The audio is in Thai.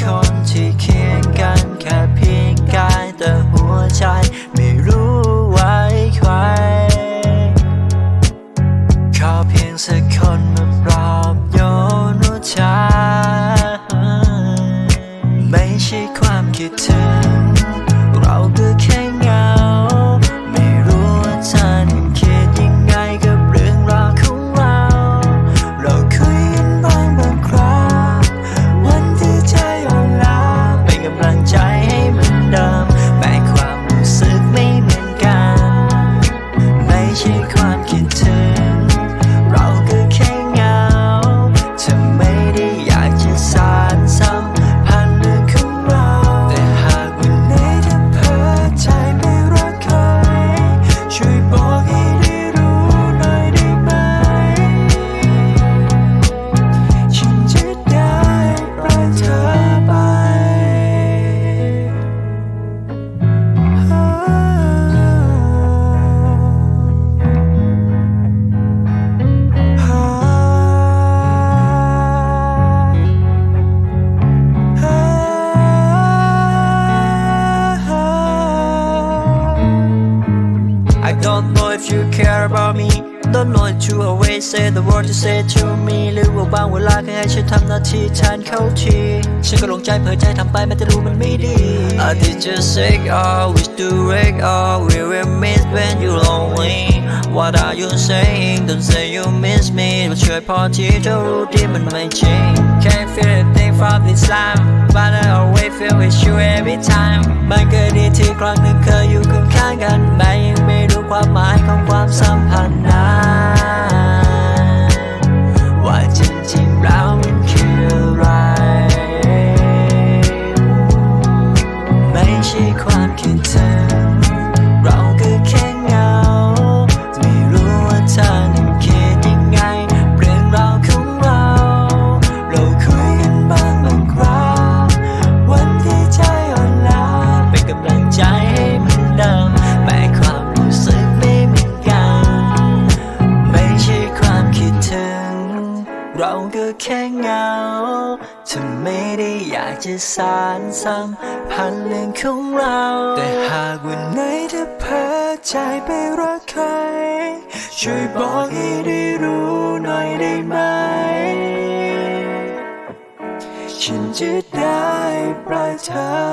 คนที่เคียงกันแค่เพียงกายแต่หัวใจไม่รู้ไว้ใครขอเพียงสักคนมาปลอบโยนหัวใจไม่ใช่ความคิดถึง me Don't know if you always say the word you say to me หรือว่าบางเวลาแค่ให้ฉันทำหน้าที่แทนเขาทีฉันก็หลงใจเผลอใจทำไปแม้จะรู้มันไม่ดี I did just say all wish to break all we will miss when you lonely What are you saying Don't say you miss me มาช่วยพอที่เธอรู้ที่มันไม่จริง Can't feel a thing from this time But I always feel with you every time มันก็ดีที่ครั้งหนึ่งเคยอยู่ข้างๆกันแม้ยังไม่ ความหมายของความสัมพันธ์ เราก็แค่เหงาเธอไม่ได้อยากจะสานสัมพันธ์เรื่องของเรา แต่หากวันไหนเธอเผลอใจไปรักใคร ช่วยบอกให้ได้รู้หน่อยได้ไหม ฉันจะได้ปล่อยเธอ